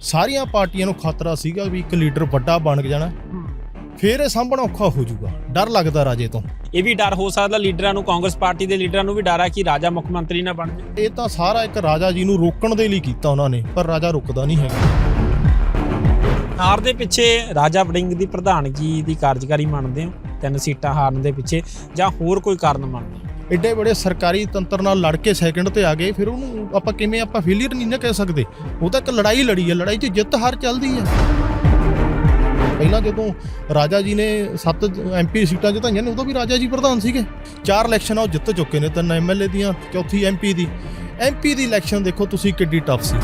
ਸਾਰੀਆਂ ਪਾਰਟੀਆਂ ਨੂੰ ਖਤਰਾ ਸੀਗਾ ਵੀ ਇੱਕ ਲੀਡਰ ਵੱਡਾ ਬਣ ਜਾਣਾ। ਫੇਰ ਇਹ ਸਾਂਭਣਾ ਔਖਾ ਹੋ ਜਾਊਗਾ। ਡਰ ਲੱਗਦਾ ਰਾਜੇ ਤੋਂ। ਇਹ ਵੀ ਡਰ ਹੋ ਸਕਦਾ ਲੀਡਰਾਂ ਨੂੰ ਕਾਂਗਰਸ ਪਾਰਟੀ ਦੇ ਲੀਡਰਾਂ ਨੂੰ ਵੀ ਡਰ ਹੈ ਕਿ ਰਾਜਾ ਮੁੱਖ ਮੰਤਰੀ ਨਾ ਬਣ ਜਾਏ ਇਹ ਤਾਂ ਸਾਰਾ ਇੱਕ ਰਾਜਾ ਜੀ ਨੂੰ ਰੋਕਣ ਦੇ ਲਈ ਕੀਤਾ ਉਹਨਾਂ ਨੇ ਪਰ ਰਾਜਾ ਰੁਕਦਾ ਨਹੀਂ ਹੈਗਾ। ਹਾਰ ਦੇ ਪਿੱਛੇ ਰਾਜਾ ਵੜਿੰਗ ਦੀ ਪ੍ਰਧਾਨਗੀ ਦੀ ਕਾਰਜਕਾਰੀ ਮੰਨਦੇ ਹੋ ਤਿੰਨ ਸੀਟਾਂ ਹਾਰਨ ਦੇ ਪਿੱਛੇ ਜਾਂ ਹੋਰ ਕੋਈ ਕਾਰਨ ਮੰਨਦੇ ਹੋ? ਐਡੇ ਬੜੇ ਸਰਕਾਰੀ ਤੰਤਰ ਨਾਲ ਲੜ ਕੇ ਸੈਕਿੰਡ ਤੇ ਆ ਗਏ, ਫਿਰ ਉਹਨੂੰ ਆਪਾਂ ਕਿਵੇਂ ਆਪਾਂ ਫੇਲਿਅਰ ਨਹੀਂ ਨਾ ਕਹਿ ਸਕਦੇ। ਉਹ ਤਾਂ ਇੱਕ ਲੜਾਈ ਲੜੀ ਹੈ, ਲੜਾਈ 'ਚ ਜਿੱਤ ਹਾਰ ਚੱਲਦੀ ਹੈ। ਪਹਿਲਾਂ ਜਦੋਂ ਰਾਜਾ ਜੀ ਨੇ ਸੱਤ ਐਮਪੀ ਸੀਟਾਂ ਜਿਤਾਈਆਂ ਨੇ, ਉਦੋਂ ਵੀ ਰਾਜਾ ਜੀ ਪ੍ਰਧਾਨ ਸੀਗੇ। ਚਾਰ ਇਲੈਕਸ਼ਨ ਆ, ਉਹ ਜਿੱਤ ਚੁੱਕੇ ਨੇ, ਤਿੰਨ ਐਮਐਲਏ ਦੀਆਂ, ਚੌਥੀ ਐਮਪੀ ਦੀ। ਐਮਪੀ ਦੀ ਇਲੈਕਸ਼ਨ ਦੇਖੋ ਤੁਸੀਂ ਕਿੱਡੀ ਟਫ ਸੀ।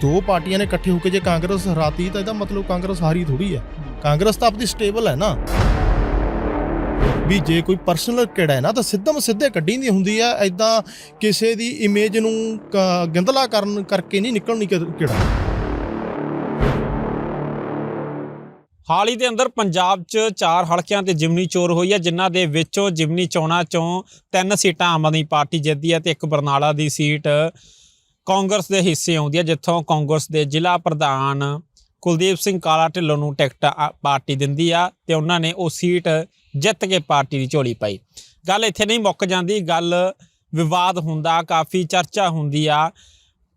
ਦੋ ਪਾਰਟੀਆਂ ਨੇ ਇਕੱਠੇ ਹੋ ਕੇ ਜੇ ਕਾਂਗਰਸ ਹਰਾਤੀ, ਤਾਂ ਇਹਦਾ ਮਤਲਬ ਕਾਂਗਰਸ ਹਾਰੀ ਥੋੜੀ ਹੈ। ਕਾਂਗਰਸ ਤਾਂ ਆਪਦੀ ਸਟੇਬਲ ਹੈ ਨਾ। ਵੀ ਜੇ ਕੋਈ ਪਰਸਨਲ ਕਿਹੜਾ ਹੈ ਨਾ, ਤਾਂ ਸਿੱਧਮ ਸਿੱਧੇ ਕੱਢੀ ਦੀ ਹੁੰਦੀ ਆ ਐਦਾਂ ਕਿਸੇ ਦੀ ਇਮੇਜ ਨੂੰ ਗੰਦਲਾ ਕਰਨ ਕਰਕੇ ਨਹੀਂ ਨਿਕਲਣੀ ਕਿਹੜਾ। ਹਾਲ ਹੀ ਦੇ ਅੰਦਰ ਪੰਜਾਬ 'ਚ ਚਾਰ ਹਲਕਿਆਂ ਤੇ ਜਿਮਨੀ ਚੋਰ ਹੋਈ ਹੈ ਜਿਨ੍ਹਾਂ ਦੇ ਵਿੱਚੋਂ ਜਿਮਨੀ ਚੋਣਾਂ 'ਚੋਂ ਤਿੰਨ ਸੀਟਾਂ ਆਮ ਆਦਮੀ ਪਾਰਟੀ ਜਿੱਤਦੀ ਹੈ ਤੇ ਇੱਕ ਬਰਨਾਲਾ ਦੀ ਸੀਟ ਕਾਂਗਰਸ ਦੇ ਹਿੱਸੇ ਆਉਂਦੀ ਹੈ ਜਿੱਥੋਂ ਕਾਂਗਰਸ ਦੇ ਜ਼ਿਲ੍ਹਾ ਪ੍ਰਧਾਨ ਕੁਲਦੀਪ ਸਿੰਘ ਕਾਲਾ ਢਿੱਲੋਂ ਨੂੰ ਟਿਕਟ ਆ- ਪਾਰਟੀ ਦਿੰਦੀ ਆ ਤੇ ਉਹਨਾਂ ਨੇ ਉਹ ਸੀਟ ਜਿੱਤ ਕੇ ਪਾਰਟੀ ਦੀ ਝੋਲੀ ਪਾਈ। ਗੱਲ ਇੱਥੇ ਨਹੀਂ ਮੁੱਕ ਜਾਂਦੀ, ਗੱਲ ਵਿਵਾਦ ਹੁੰਦਾ, ਕਾਫੀ ਚਰਚਾ ਹੁੰਦੀ ਆ।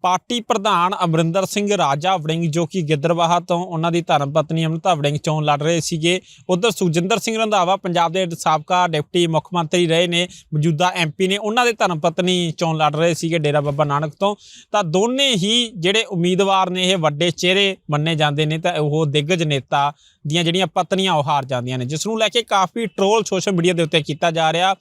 ਪਾਰਟੀ ਪ੍ਰਧਾਨ ਅਮਰਿੰਦਰ ਸਿੰਘ ਰਾਜਾ ਵੜਿੰਗ, ਜੋ ਕਿ ਗਿੱਦਰਵਾਹਾ ਤੋਂ ਉਹਨਾਂ ਦੀ ਧਰਮ ਪਤਨੀ ਅਮਰਤਾ ਵੜਿੰਗ ਚੋਣ ਲੜ ਰਹੇ ਸੀਗੇ। ਉਧਰ ਸੁਖਜਿੰਦਰ ਸਿੰਘ ਰੰਧਾਵਾ ਪੰਜਾਬ ਦੇ ਸਾਬਕਾ ਡਿਪਟੀ ਮੁੱਖ ਮੰਤਰੀ ਰਹੇ ਨੇ। ਮੌਜੂਦਾ ਐਮਪੀ ਨੇ ਉਹਨਾਂ ਦੇ ਧਰਮ ਪਤਨੀ ਚੋਣ ਲੜ ਰਹੇ ਸੀਗੇ ਡੇਰਾ ਬਾਬਾ ਨਾਨਕ ਤੋਂ। ਤਾਂ ਦੋਨੇ ਹੀ ਜਿਹੜੇ ਉਮੀਦਵਾਰ ਨੇ, ਇਹ ਵੱਡੇ ਚਿਹਰੇ ਮੰਨੇ ਜਾਂਦੇ ਨੇ, ਤਾਂ ਉਹ ਦਿੱਗਜ ਨੇਤਾ ਦੀਆਂ ਜਿਹੜੀਆਂ ਪਤਨੀਆਂ, ਉਹ ਹਾਰ ਜਾਂਦੀਆਂ ਨੇ। ਜਿਸ ਨੂੰ ਲੈ ਕੇ ਕਾਫੀ ਟ੍ਰੋਲ ਸੋਸ਼ਲ ਮੀਡੀਆ ਦੇ ਉੱਤੇ ਕੀਤਾ ਜਾ ਰਿਹਾ।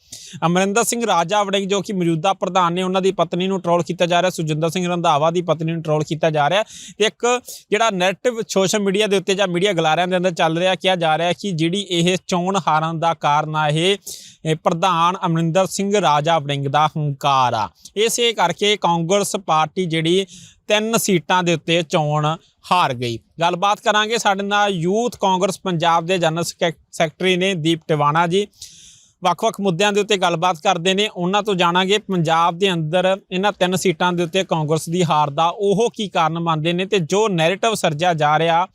ਅਮਰਿੰਦਰ ਸਿੰਘ ਰਾਜਾ ਵੜਿੰਗ, ਜੋ ਕਿ ਮੌਜੂਦਾ ਪ੍ਰਧਾਨ ਨੇ, ਉਹਨਾਂ ਦੀ ਪਤਨੀ ਨੂੰ ਟ੍ਰੋਲ ਕੀਤਾ ਜਾ ਰਿਹਾ। ਸੁਜਿੰਦਰ ਸਿੰਘ ਰੰਧਾਵਾ ਦੀ ਪਤਨੀ ਨੂੰ ਟ੍ਰੋਲ ਕੀਤਾ ਜਾ ਰਿਹਾ। ਤੇ ਇੱਕ ਜਿਹੜਾ ਨੈਰੇਟਿਵ ਸੋਸ਼ਲ ਮੀਡੀਆ ਦੇ ਉੱਤੇ ਜਾਂ ਮੀਡੀਆ ਗਲਾਰਿਆਂ ਦੇ ਅੰਦਰ ਚੱਲ ਰਿਹਾ, ਕਿਹਾ ਜਾ ਰਿਹਾ ਕਿ ਜਿਹੜੀ ਇਹ ਚੋਣ ਹਾਰਨ ਦਾ ਕਾਰਨ ਆ, ਇਹ ਇਹ ਪ੍ਰਧਾਨ ਅਮਰਿੰਦਰ ਸਿੰਘ ਰਾਜਾ ਵੜਿੰਗ ਦਾ ਹੰਕਾਰ ਆ। ਇਸੇ ਕਰਕੇ ਕਾਂਗਰਸ ਪਾਰਟੀ ਜਿਹੜੀ ਤਿੰਨ ਸੀਟਾਂ ਦੇ ਉੱਤੇ ਚੋਣ ਹਾਰ ਗਈ। ਗੱਲਬਾਤ ਕਰਾਂਗੇ ਸਾਡੇ ਨਾਲ ਯੂਥ ਕਾਂਗਰਸ ਪੰਜਾਬ ਦੇ ਜਨਰਲ ਸੈਕ- ਸੈਕਟਰੀ ਨੇ ਦੀਪ ਟਿਵਾਣਾ ਜੀ। ਵੱਖ-ਵੱਖ ਮੁੱਦਿਆਂ ਦੇ ਉੱਤੇ ਗੱਲਬਾਤ ਕਰਦੇ ਨੇ। ਉਹਨਾਂ ਤੋਂ ਜਾਣਾਂਗੇ ਪੰਜਾਬ ਦੇ ਅੰਦਰ ਇਹਨਾਂ ਤਿੰਨ ਸੀਟਾਂ ਦੇ ਉੱਤੇ ਕਾਂਗਰਸ ਦੀ ਹਾਰ ਦਾ। ਉਹ ਕੀ ਕਾਰਨ ਮੰਨਦੇ ਨੇ ਤੇ ਜੋ ਨੈਰੇਟਿਵ ਸਰਜਿਆ ਜਾ ਰਿਹਾ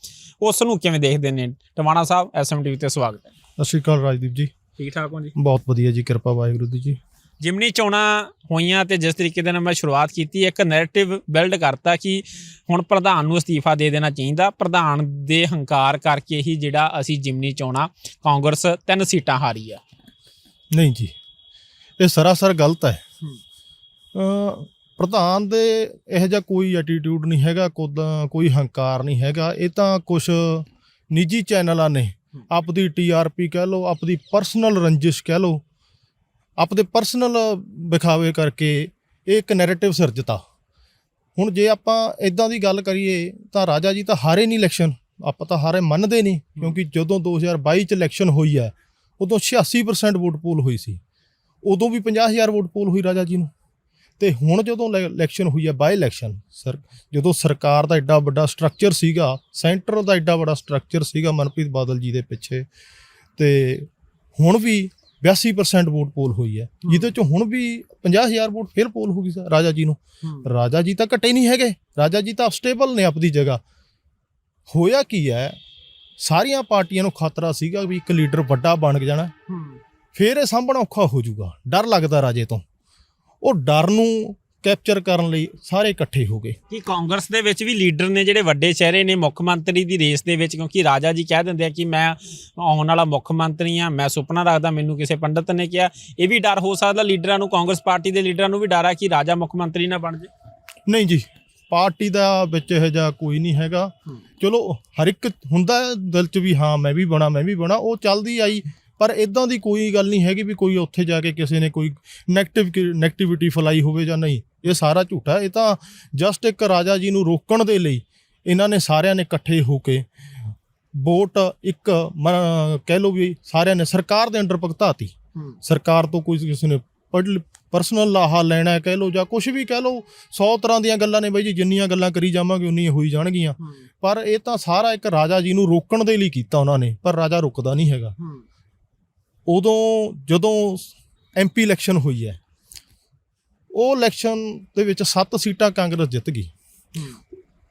ਉਸ ਨੂੰ ਕਿਵੇਂ ਦੇਖਦੇ ਨੇ? ਟਿਵਾਣਾ ਸਾਹਿਬ ਐਸਐਮਟੀਵੀ ਤੇ ਸਵਾਗਤ ਹੈ। ਸਤਿ ਸ਼੍ਰੀ ਅਕਾਲ ਰਾਜਦੀਪ ਜੀ। ਠੀਕ ਠਾਕ ਹੋ ਜੀ? ਬਹੁਤ ਵਧੀਆ ਜੀ ਕਿਰਪਾ ਵਾਹਿਗੁਰੂ ਦੀ ਜੀ। ਜਿਮਨੀ ਚੋਣਾਂ ਹੋਈਆਂ ਤੇ ਜਿਸ ਤਰੀਕੇ ਦੇ ਨਾਲ ਮੈਂ ਸ਼ੁਰੂਆਤ ਕੀਤੀ ਇੱਕ ਨੈਰੇਟਿਵ ਬਿਲਡ ਕਰਤਾ ਕਿ ਹੁਣ ਪ੍ਰਧਾਨ ਨੂੰ ਅਸਤੀਫਾ ਦੇ ਦੇਣਾ ਚਾਹੀਦਾ। ਪ੍ਰਧਾਨ ਦੇ ਹੰਕਾਰ ਕਰਕੇ ਹੀ ਜਿਹੜਾ ਅਸੀਂ ਜਿਮਨੀ ਚੋਣਾਂ ਕਾਂਗਰਸ ਤਿੰਨ ਸੀਟਾਂ ਹਾਰੀ ਆ। ਨਹੀਂ ਜੀ ਇਹ ਸਰਾਸਰ ਗਲਤ ਹੈ। ਅ ਪ੍ਰਧਾਨ ਦੇ ਇਹੋ ਜਿਹਾ ਕੋਈ ਐਟੀਟਿਊਡ ਨਹੀਂ ਹੈਗਾ ਕੋਦਾਂ ਕੋਈ ਹੰਕਾਰ ਨਹੀਂ ਹੈਗਾ। ਇਹ ਤਾਂ ਕੁਝ ਨਿੱਜੀ ਚੈਨਲਾਂ ਨੇ ਆਪਦੀ ਟੀਆਰਪੀ ਕਹਿ ਲਓ ਆਪਦੀ ਪਰਸਨਲ ਰੰਜਿਸ਼ ਕਹਿ ਲਓ ਆਪਦੇ ਪਰਸਨਲ ਵਿਖਾਵੇ ਕਰਕੇ ਇਹ ਇੱਕ ਨੈਰੇਟਿਵ ਸਿਰਜਤਾ। ਹੁਣ ਜੇ ਆਪਾਂ ਇਦਾਂ ਦੀ ਗੱਲ ਕਰੀਏ ਤਾਂ ਰਾਜਾ ਜੀ ਤਾਂ ਹਾਰੇ ਨਹੀਂ ਇਲੈਕਸ਼ਨ ਆਪਾਂ ਤਾਂ ਹਾਰੇ ਮੰਨਦੇ ਨਹੀਂ ਕਿਉਂਕਿ ਜਦੋਂ 2022 ਚ ਇਲੈਕਸ਼ਨ ਹੋਈ ਹੈ ਉਦੋਂ 86% ਵੋਟ ਪੋਲ ਹੋਈ ਸੀ। ਉਦੋਂ ਵੀ 50000 ਵੋਟ ਪੋਲ ਹੋਈ ਰਾਜਾ ਜੀ ਨੂੰ। ਤੇ ਹੁਣ ਜਦੋਂ ਇਲੈ- ਇਲੈਕਸ਼ਨ ਹੋਈ ਹੈ ਬਾਈ ਇਲੈਕਸ਼ਨ ਸਰ ਜਦੋਂ ਸਰਕਾਰ ਦਾ ਐਡਾ ਵੱਡਾ ਸਟਰਕਚਰ ਸੀਗਾ ਸੈਂਟਰ ਦਾ ਐਡਾ ਵੱਡਾ ਸਟਰਕਚਰ ਸੀਗਾ ਮਨਪ੍ਰੀਤ ਬਾਦਲ ਜੀ ਦੇ ਪਿੱਛੇ ਤੇ ਹੁਣ ਵੀ 82% ਵੋਟ ਪੋਲ ਹੋਈ ਹੈ। ਜਿਹਦੇ ਚੋਂ ਹੁਣ ਵੀ 50000 ਵੋਟ ਫਿਰ ਪੋਲ ਹੋ ਗਈ ਸਰ ਰਾਜਾ ਜੀ ਨੂੰ। ਰਾਜਾ ਜੀ ਤਾਂ ਘਟੇ ਨਹੀਂ ਹੈਗੇ। ਰਾਜਾ ਜੀ ਤਾਂ ਸਟੇਬਲ ਨੇ ਆਪਣੀ ਜਗ੍ਹਾ। ਹੋਇਆ ਕੀ ਹੈ ਸਾਰੀਆਂ ਪਾਰਟੀਆਂ ਨੂੰ ਖਤਰਾ ਸੀਗਾ ਵੀ ਇੱਕ ਲੀਡਰ ਵੱਡਾ ਬਣ ਜਾਣਾ। ਫੇਰ ਇਹ ਸਾਂਭਣਾ ਔਖਾ ਹੋ ਜਾਊਗਾ। ਡਰ ਲੱਗਦਾ ਰਾਜੇ ਤੋਂ। ਉਹ ਡਰ ਨੂੰ ਕੈਪਚਰ ਕਰਨ ਲਈ ਸਾਰੇ ਇਕੱਠੇ ਹੋ ਗਏ। ਕਿ ਕਾਂਗਰਸ ਦੇ ਵਿੱਚ ਵੀ ਲੀਡਰ ਨੇ ਜਿਹੜੇ ਵੱਡੇ ਚਿਹਰੇ ਨੇ ਮੁੱਖ ਮੰਤਰੀ ਦੀ ਰੇਸ ਦੇ ਵਿੱਚ ਕਿਉਂਕਿ ਰਾਜਾ ਜੀ ਕਹਿ ਦਿੰਦੇ ਆ ਕਿ ਮੈਂ ਆਉਣ ਵਾਲਾ ਮੁੱਖ ਮੰਤਰੀ ਆ ਮੈਂ ਸੁਪਨਾ ਰੱਖਦਾ ਮੈਨੂੰ ਕਿਸੇ ਪੰਡਤ ਨੇ ਕਿਹਾ। ਇਹ ਵੀ ਡਰ ਹੋ ਸਕਦਾ ਲੀਡਰਾਂ ਨੂੰ ਕਾਂਗਰਸ ਪਾਰਟੀ ਦੇ ਲੀਡਰਾਂ ਨੂੰ ਵੀ ਡਰ ਆ ਕਿ ਰਾਜਾ ਮੁੱਖ ਮੰਤਰੀ ਨਾ ਬਣ ਜਾਏ। ਨਹੀਂ ਜੀ ਪਾਰਟੀ ਦਾ ਵਿੱਚ ਇਹੋ ਜਿਹਾ ਕੋਈ ਨਹੀਂ ਹੈਗਾ। ਚਲੋ ਹਰ ਇੱਕ ਹੁੰਦਾ ਦਿਲ 'ਚ ਵੀ ਹਾਂ ਮੈਂ ਵੀ ਬਣਾ ਮੈਂ ਵੀ ਬਣਾ ਉਹ ਚੱਲਦੀ ਆਈ। ਪਰ ਇਦਾਂ ਦੀ ਕੋਈ ਗੱਲ ਨਹੀਂ ਹੈਗੀ ਵੀ ਕੋਈ ਉੱਥੇ ਜਾ ਕੇ ਕਿਸੇ ਨੇ ਕੋਈ 네ਗੇਟਿਵ 네ਗੇਟਿਵਿਟੀ ਫੈਲਾਈ ਹੋਵੇ ਜਾਂ ਨਹੀਂ। ਇਹ ਸਾਰਾ ਝੂਠਾ ਇਹ ਤਾਂ ਜਸਟ ਇੱਕ ਰਾਜਾ ਜੀ ਨੂੰ ਰੋਕਣ ਦੇ ਲਈ ਇਹਨਾਂ ਨੇ ਸਾਰਿਆਂ ਨੇ ਇਕੱਠੇ ਹੋ ਕੇ ਵੋਟ ਇੱਕ ਕਹਿ ਲਓ ਵੀ ਸਾਰਿਆਂ ਨੇ ਸਰਕਾਰ ਦੇ ਅੰਡਰ ਭੁਗਤਾਤੀ। ਸਰਕਾਰ ਤੋਂ ਕੋਈ ਕਿਸੇ ਨੇ ਪਰਸਨਲ ਲਾਹਾ ਲੈਣਾ ਕਹਿ ਲਓ ਜਾਂ ਕੁਝ ਵੀ ਕਹਿ ਲਓ 100 ਤਰ੍ਹਾਂ ਦੀਆਂ ਗੱਲਾਂ ਨੇ ਬਾਈ ਜੀ ਜਿੰਨੀਆਂ ਗੱਲਾਂ ਕਰੀ ਜਾਵਾਂਗੇ ਉਨੀਆਂ ਹੋਈ ਜਾਣਗੀਆਂ। ਪਰ ਇਹ ਤਾਂ ਸਾਰਾ ਇੱਕ ਰਾਜਾ ਜੀ ਨੂੰ ਰੋਕਣ ਦੇ ਲਈ ਕੀਤਾ ਉਹਨਾਂ ਨੇ ਪਰ ਰਾਜਾ ਰੁਕਦਾ ਨਹੀਂ ਹੈਗਾ। ਉਦੋਂ ਜਦੋਂ ਐਮਪੀ ਇਲੈਕਸ਼ਨ ਹੋਈ ਹੈ ਉਹ ਇਲੈਕਸ਼ਨ ਦੇ ਵਿੱਚ 7 ਸੀਟਾਂ ਕਾਂਗਰਸ ਜਿੱਤ ਗਈ।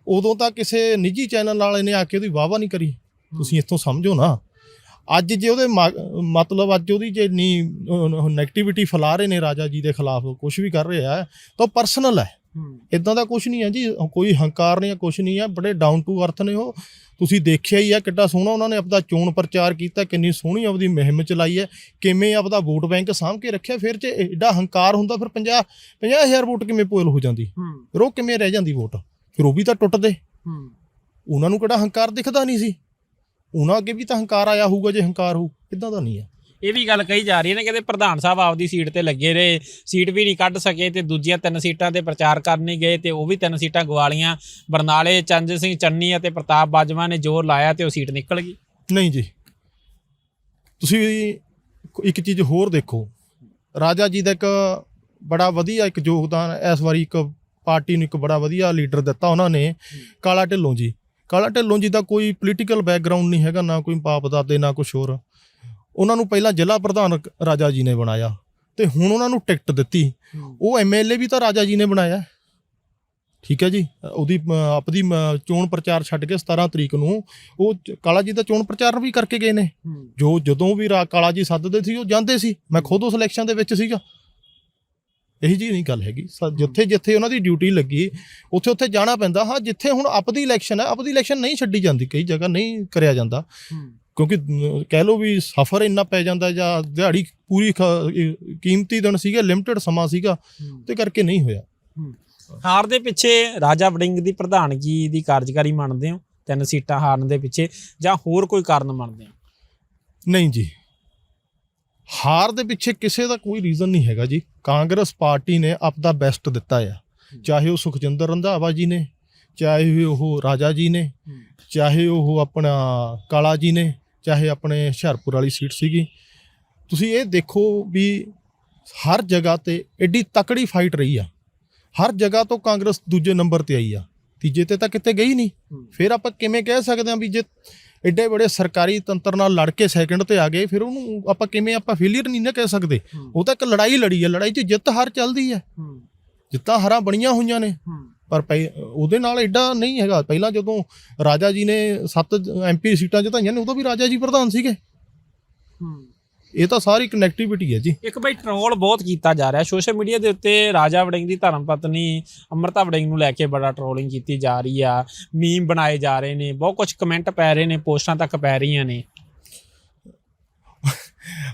ਉਦੋਂ ਤਾਂ ਕਿਸੇ ਨਿੱਜੀ ਚੈਨਲ ਵਾਲੇ ਨੇ ਆ ਕੇ ਉਹਦੀ ਵਾਹਵਾ ਨਹੀਂ ਕਰੀ। ਤੁਸੀਂ ਇੱਥੋਂ ਸਮਝੋ ਨਾ। ਅੱਜ ਜੇ ਉਹਦੇ ਮਤਲਬ ਅੱਜ ਉਹਦੀ ਜੇ ਨਹੀਂ ਨੈਗੇਟਿਵਿਟੀ ਫੈਲਾ ਰਹੇ ਨੇ ਰਾਜਾ ਜੀ ਦੇ ਖਿਲਾਫ ਕੁਝ ਵੀ ਕਰ ਰਹੇ ਆ ਤਾਂ ਪਰਸਨਲ ਹੈ। ਇਦਾਂ ਦਾ ਕੁਝ ਨਹੀਂ ਹੈ ਜੀ ਕੋਈ ਹੰਕਾਰ ਨਹੀਂ ਹੈ ਕੁਝ ਨਹੀਂ ਹੈ ਬੜੇ ਡਾਊਨ ਟੂ ਅਰਥ ਨੇ ਉਹ। ਤੁਸੀਂ ਦੇਖਿਆ ਹੀ ਹੈ ਕਿੱਡਾ ਸੋਹਣਾ ਉਹਨਾਂ ਨੇ ਆਪਦਾ ਚੋਣ ਪ੍ਰਚਾਰ ਕੀਤਾ ਕਿੰਨੀ ਸੋਹਣੀ ਆਪਦੀ ਮੁਹਿੰਮ ਚਲਾਈ ਹੈ ਕਿਵੇਂ ਆਪਦਾ ਵੋਟ ਬੈਂਕ ਸਾਂਭ ਕੇ ਰੱਖਿਆ ਫਿਰ ਜੇ ਐਡਾ ਹੰਕਾਰ ਹੁੰਦਾ ਫਿਰ 50 50000 ਵੋਟ ਕਿਵੇਂ ਪੋਲ ਹੋ ਜਾਂਦੀ? ਫਿਰ ਉਹ ਕਿਵੇਂ ਰਹਿ ਜਾਂਦੀ ਵੋਟ ਫਿਰ ਉਹ ਵੀ ਤਾਂ ਟੁੱਟਦੇ ਉਹਨਾਂ ਨੂੰ ਕਿਹੜਾ ਹੰਕਾਰ ਦਿਖਦਾ ਨਹੀਂ ਸੀ? ਉਹਨਾਂ ਅੱਗੇ ਵੀ ਤਾਂ ਹੰਕਾਰ ਆਇਆ ਹੋਊਗਾ ਜੇ ਹੰਕਾਰ ਹੋਊ ਇਦਾਂ ਦਾ ਨਹੀਂ ਹੈ ਇਹ ਵੀ ਗੱਲ ਕਹੀ ਜਾ ਰਹੀ ਹੈ ਨਾ ਕਹਿੰਦੇ ਪ੍ਰਧਾਨ ਸਾਹਿਬ ਆਪਦੀ ਸੀਟ ਤੇ ਲੱਗੇ ਰਹੇ ਸੀਟ ਵੀ ਨਹੀਂ ਕੱਢ ਸਕੇ ਤੇ ਦੂਜੀਆਂ ਤਿੰਨ ਸੀਟਾਂ ਤੇ ਪ੍ਰਚਾਰ ਕਰਨ ਨਹੀਂ ਗਏ ਤੇ ਉਹ ਵੀ ਤਿੰਨ ਸੀਟਾਂ ਗਵਾ ਲੀਆਂ ਬਰਨਾਲੇ ਚੰਦ ਸਿੰਘ ਚੰਨੀ ਅਤੇ ਪ੍ਰਤਾਪ ਬਾਜਵਾ ਨੇ ਜ਼ੋਰ ਲਾਇਆ ਤੇ ਉਹ ਸੀਟ ਨਿਕਲ ਗਈ। ਨਹੀਂ ਜੀ। ਤੁਸੀਂ ਇੱਕ ਚੀਜ਼ ਹੋਰ ਦੇਖੋ ਰਾਜਾ ਜੀ ਦਾ ਇੱਕ ਬੜਾ ਵਧੀਆ ਇੱਕ ਯੋਗਦਾਨ ਹੈ। ਇਸ ਵਾਰੀ ਇੱਕ ਪਾਰਟੀ ਨੂੰ ਇੱਕ ਬੜਾ ਵਧੀਆ ਲੀਡਰ ਦਿੱਤਾ ਉਹਨਾਂ ਨੇ ਕਾਲਾ ਢਿੱਲੋਂ ਜੀ। ਕਾਲਾ ਢਿੱਲੋਂ ਜੀ ਦਾ ਕੋਈ ਪੋਲੀਟੀਕਲ ਬੈਕਗ੍ਰਾਉਂਡ ਨਹੀਂ ਹੈਗਾ ਨਾ ਕੋਈ ਬਾਪ ਦਾਦੇ ਨਾ ਕੁਝ ਹੋਰ। ਉਹਨਾਂ ਨੂੰ ਪਹਿਲਾਂ ਜ਼ਿਲ੍ਹਾ ਪ੍ਰਧਾਨ ਰਾਜਾ ਜੀ ਨੇ ਬਣਾਇਆ ਤੇ ਹੁਣ ਉਹਨਾਂ ਨੂੰ ਟਿਕਟ ਦਿੱਤੀ। ਉਹ ਐਮਐਲਏ ਵੀ ਤਾਂ ਰਾਜਾ ਜੀ ਨੇ ਬਣਾਇਆ। ਠੀਕ ਹੈ ਜੀ? ਉਹਦੀ ਆਪਦੀ ਚੋਣ ਪ੍ਰਚਾਰ ਛੱਡ ਕੇ 17 ਤਰੀਕ ਨੂੰ ਉਹ ਕਾਲਾ ਜੀ ਦਾ ਚੋਣ ਪ੍ਰਚਾਰ ਵੀ ਕਰਕੇ ਗਏ ਨੇ। ਜੋ ਜਦੋਂ ਵੀ ਕਾਲਾ ਜੀ ਸੱਦਦੇ ਸੀ ਉਹ ਜਾਂਦੇ ਸੀ। ਮੈਂ ਖੁਦ ਉਸ ਇਲੈਕਸ਼ਨ ਦੇ ਵਿੱਚ ਸੀਗਾ। ਇਹੀ ਜੀ ਨਹੀਂ ਗੱਲ ਹੈਗੀ। ਜਿੱਥੇ ਜਿੱਥੇ ਉਹਨਾਂ ਦੀ ਡਿਊਟੀ ਲੱਗੀ ਉੱਥੇ ਉੱਥੇ ਜਾਣਾ ਪੈਂਦਾ। ਹਾਂ ਜਿੱਥੇ ਹੁਣ ਆਪਦੀ ਇਲੈਕਸ਼ਨ ਹੈ ਆਪਦੀ ਇਲੈਕਸ਼ਨ ਨਹੀਂ ਛੱਡੀ ਜਾਂਦੀ ਕਈ ਜਗ੍ਹਾ ਨਹੀਂ ਕਰਿਆ ਜਾਂਦਾ। ਕਿਉਂਕਿ ਕਹਿ ਲਓ ਵੀ ਸਫ਼ਰ ਇੰਨਾ ਪੈ ਜਾਂਦਾ ਜਾਂ ਦਿਹਾੜੀ ਪੂਰੀ ਕੀਮਤੀ ਦਿਨ ਸੀਗਾ ਲਿਮਟਿਡ ਸਮਾਂ ਸੀਗਾ ਤੇ ਕਰਕੇ ਨਹੀਂ ਹੋਇਆ। ਹਾਰ ਦੇ ਪਿੱਛੇ ਰਾਜਾ ਵੜਿੰਗ ਦੀ ਪ੍ਰਧਾਨਗੀ ਦੀ ਕਾਰਜਕਾਰੀ ਮੰਨਦੇ ਹੋ? ਤਿੰਨ ਸੀਟਾਂ ਹਾਰਨ ਦੇ ਪਿੱਛੇ ਜਾਂ ਹੋਰ ਕੋਈ ਕਾਰਨ ਮੰਨਦੇ ਹੋ? ਨਹੀਂ ਜੀ। ਹਾਰ ਦੇ ਪਿੱਛੇ ਕਿਸੇ ਦਾ ਕੋਈ ਰੀਜ਼ਨ ਨਹੀਂ ਹੈਗਾ ਜੀ। ਕਾਂਗਰਸ ਪਾਰਟੀ ਨੇ ਆਪਦਾ ਬੈਸਟ ਦਿੱਤਾ ਆ। ਚਾਹੇ ਉਹ ਸੁਖਜਿੰਦਰ ਰੰਧਾਵਾ ਜੀ ਨੇ ਚਾਹੇ ਉਹ ਰਾਜਾ ਜੀ ਨੇ ਚਾਹੇ ਉਹ ਆਪਣਾ ਕਾਲਾ ਜੀ ਨੇ ਚਾਹੇ ਆਪਣੇ ਹੁਸ਼ਿਆਰਪੁਰ ਵਾਲੀ ਸੀਟ ਸੀਗੀ। ਤੁਸੀਂ ਇਹ ਦੇਖੋ ਵੀ ਹਰ ਜਗ੍ਹਾ ਤੇ ਐਡੀ ਤਕੜੀ ਫਾਈਟ ਰਹੀ ਆ। ਹਰ ਜਗ੍ਹਾ ਤੋਂ ਕਾਂਗਰਸ ਦੂਜੇ ਨੰਬਰ ਤੇ ਆਈ ਆ। ਤੀਜੇ ਤੇ ਤਾਂ ਕਿਤੇ ਗਈ ਨਹੀਂ। ਫਿਰ ਆਪਾਂ ਕਿਵੇਂ ਕਹਿ ਸਕਦੇ ਹਾਂ ਵੀ ਜੇ ਐਡੇ ਬੜੇ ਸਰਕਾਰੀ ਤੰਤਰ ਨਾਲ ਲੜ ਕੇ ਸੈਕਿੰਡ ਤੇ ਆ ਗਏ ਫਿਰ ਉਹਨੂੰ ਆਪਾਂ ਕਿਵੇਂ ਆਪਾਂ ਫੇਲਿਅਰ ਨਹੀਂ ਨਾ ਕਹਿ ਸਕਦੇ। ਉਹ ਤਾਂ ਇੱਕ ਲੜਾਈ ਲੜੀ ਹੈ ਲੜਾਈ 'ਚ ਜਿੱਤ ਹਾਰ ਚੱਲਦੀ ਹੈ। ਜਿੱਤਾਂ ਹਾਰਾਂ ਬਣੀਆਂ ਹੋਈਆਂ ਨੇ। ਪਰ ਉਹਦੇ ਨਾਲ ਐਡਾ ਨਹੀਂ ਹੈਗਾ। ਪਹਿਲਾਂ ਜਦੋਂ ਰਾਜਾ ਜੀ ਨੇ ਸੱਤ ਐਮਪੀ ਸੀਟਾਂ ਜਿਤਾਈਆਂ ਨੇ ਉਦੋਂ ਵੀ ਰਾਜਾ ਜੀ ਪ੍ਰਧਾਨ ਸੀਗੇ। ਇਹ ਤਾਂ ਸਾਰੀ ਕਨੈਕਟੀਵਿਟੀ ਹੈ ਜੀ। ਇੱਕ ਬਈ ਟ੍ਰੋਲ ਬਹੁਤ ਕੀਤਾ ਜਾ ਰਿਹਾ। ਸੋਸ਼ਲ ਮੀਡੀਆ ਦੇ ਉੱਤੇ ਰਾਜਾ ਵੜਿੰਗ ਦੀ ਧਰਮ ਪਤਨੀ ਅਮਰਤਾ ਵੜਿੰਗ ਨੂੰ ਲੈ ਕੇ ਬੜਾ ਟ੍ਰੋਲਿੰਗ ਕੀਤੀ ਜਾ ਰਹੀ ਆ। ਮੀਮ ਬਣਾਏ ਜਾ ਰਹੇ ਨੇ। ਬਹੁਤ ਕੁਝ ਕਮੈਂਟ ਪੈ ਰਹੇ ਨੇ ਪੋਸਟਾਂ ਤੱਕ ਪੈ ਰਹੀਆਂ ਨੇ।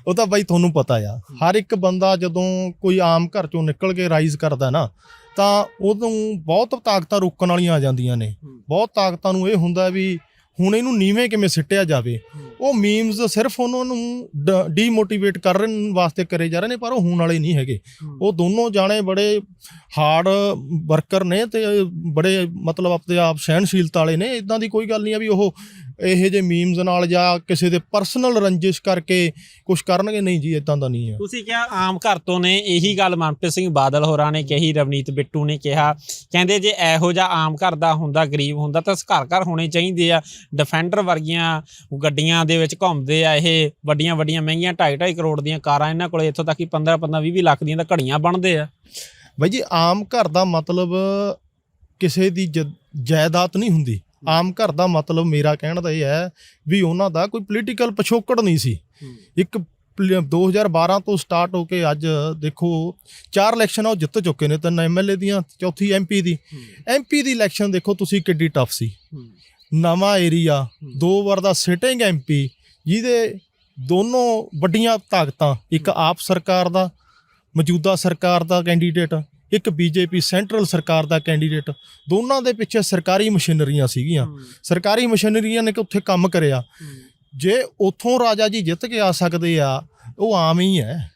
ਉਹ ਤਾਂ ਬਾਈ ਤੁਹਾਨੂੰ ਪਤਾ ਆ ਹਰ ਇੱਕ ਬੰਦਾ ਜਦੋਂ ਕੋਈ ਆਮ ਘਰ ਚੋਂ ਨਿਕਲ ਕੇ ਰਾਈਜ਼ ਕਰਦਾ ਨਾ ਤਾਂ ਉਦੋਂ ਬਹੁਤ ਤਾਕਤਾਂ ਰੋਕਣ ਵਾਲੀਆਂ ਆ ਜਾਂਦੀਆਂ ਨੇ। ਬਹੁਤ ਤਾਕਤਾਂ ਨੂੰ ਇਹ ਹੁੰਦਾ ਵੀ ਹੁਣ ਇਹਨੂੰ ਨੀਵੇਂ ਕਿਵੇਂ ਸਿੱਟਿਆ ਜਾਵੇ। ਉਹ ਮੀਮਸ ਸਿਰਫ ਉਹਨਾਂ ਨੂੰ ਡੀਮੋਟੀਵੇਟ ਕਰਨ ਵਾਸਤੇ ਕਰੇ ਜਾ ਰਹੇ ਨੇ ਪਰ ਉਹ ਹੋਣ ਵਾਲੇ ਨਹੀਂ ਹੈਗੇ। ਉਹ ਦੋਨੋਂ ਜਾਣੇ ਬੜੇ ਹਾਰਡ ਵਰਕਰ ਨੇ ਤੇ ਬੜੇ ਮਤਲਬ ਆਪਣੇ ਆਪ ਸਹਿਣਸ਼ੀਲਤਾ ਵਾਲੇ ਨੇ। ਇਦਾਂ ਦੀ ਕੋਈ ਗੱਲ ਨਹੀਂ ਆ ਵੀ ਉਹ ਇਹੋ ਜਿਹੇ ਮੀਮਸ ਨਾਲ ਜਾਂ ਕਿਸੇ ਦੇ ਪਰਸਨਲ ਰੰਜਿਸ਼ ਕਰਕੇ ਕੁਝ ਕਰਨਗੇ? ਨਹੀਂ ਜੀ ਇਦਾਂ ਦਾ ਨਹੀਂ ਆ। ਤੁਸੀਂ ਕਿਹਾ ਆਮ ਘਰ ਤੋਂ ਨੇ ਇਹੀ ਗੱਲ ਮਨਪ੍ਰੀਤ ਸਿੰਘ ਬਾਦਲ ਹੋਰਾਂ ਨੇ ਕਹੀ ਰਵਨੀਤ ਬਿੱਟੂ ਨੇ ਕਿਹਾ। ਕਹਿੰਦੇ ਜੇ ਇਹੋ ਜਿਹਾ ਆਮ ਘਰ ਦਾ ਹੁੰਦਾ ਗਰੀਬ ਹੁੰਦਾ ਤਾਂ ਘਰ ਘਰ ਹੋਣੇ ਚਾਹੀਦੇ ਆ। ਡਿਫੈਂਡਰ ਵਰਗੀਆਂ ਗੱਡੀਆਂ ਦੇ ਵਿੱਚ ਘੁੰਮਦੇ ਆ ਇਹ ਵੱਡੀਆਂ ਵੱਡੀਆਂ ਮਹਿੰਗੀਆਂ 2.5 ਕਰੋੜ ਦੀਆਂ ਕਾਰਾਂ ਇਹਨਾਂ ਕੋਲੇ ਇੱਥੋਂ ਤੱਕ ਕਿ 15 15 20 ਲੱਖ ਦੀਆਂ ਤਾਂ ਘੜੀਆਂ ਬਣਦੇ ਆ। ਬਾਈ ਜੀ ਆਮ ਘਰ ਦਾ ਮਤਲਬ ਕਿਸੇ ਦੀ ਜਾਇਦਾਦ ਨਹੀਂ ਹੁੰਦੀ। ਆਮ ਘਰ ਦਾ ਮਤਲਬ ਮੇਰਾ ਕਹਿਣ ਦਾ ਇਹ ਹੈ ਵੀ ਉਹਨਾਂ ਦਾ ਕੋਈ ਪੋਲੀਟੀਕਲ ਪਿਛੋਕੜ ਨਹੀਂ ਸੀ। ਇੱਕ ਪਲ- 2012 ਤੋਂ ਸਟਾਰਟ ਹੋ ਕੇ ਅੱਜ ਦੇਖੋ ਚਾਰ ਇਲੈਕਸ਼ਨ ਉਹ ਜਿੱਤ ਚੁੱਕੇ ਨੇ ਤਿੰਨ ਐਮਐਲਏ ਦੀਆਂ ਚੌਥੀ ਐਮਪੀ ਦੀ। ਐਮਪੀ ਦੀ ਇਲੈਕਸ਼ਨ ਦੇਖੋ ਤੁਸੀਂ ਕਿੱਡੀ ਟਫ ਸੀ। ਨਵਾਂ ਏਰੀਆ ਦੋ ਵਾਰ ਦਾ ਸਿਟਿੰਗ ਐਮਪੀ ਜਿਹਦੇ ਦੋਨੋਂ ਵੱਡੀਆਂ ਤਾਕਤਾਂ ਇੱਕ ਆਪ ਸਰਕਾਰ ਦਾ ਮੌਜੂਦਾ ਸਰਕਾਰ ਦਾ ਕੈਂਡੀਡੇਟ ਇੱਕ ਬੀਜੇਪੀ ਸੈਂਟਰਲ ਸਰਕਾਰ ਦਾ ਕੈਂਡੀਡੇਟ। ਦੋਨਾਂ ਦੇ ਪਿੱਛੇ ਸਰਕਾਰੀ ਮਸ਼ੀਨਰੀਆਂ ਸੀਗੀਆਂ। ਸਰਕਾਰੀ ਮਸ਼ੀਨਰੀਆਂ ਨੇ ਕਿ ਉੱਥੇ ਕੰਮ ਕਰਿਆ। ਜੇ ਉੱਥੋਂ ਰਾਜਾ ਜੀ ਜਿੱਤ ਕੇ ਆ ਸਕਦੇ ਆ ਉਹ ਆਮ ਹੀ ਹੈ।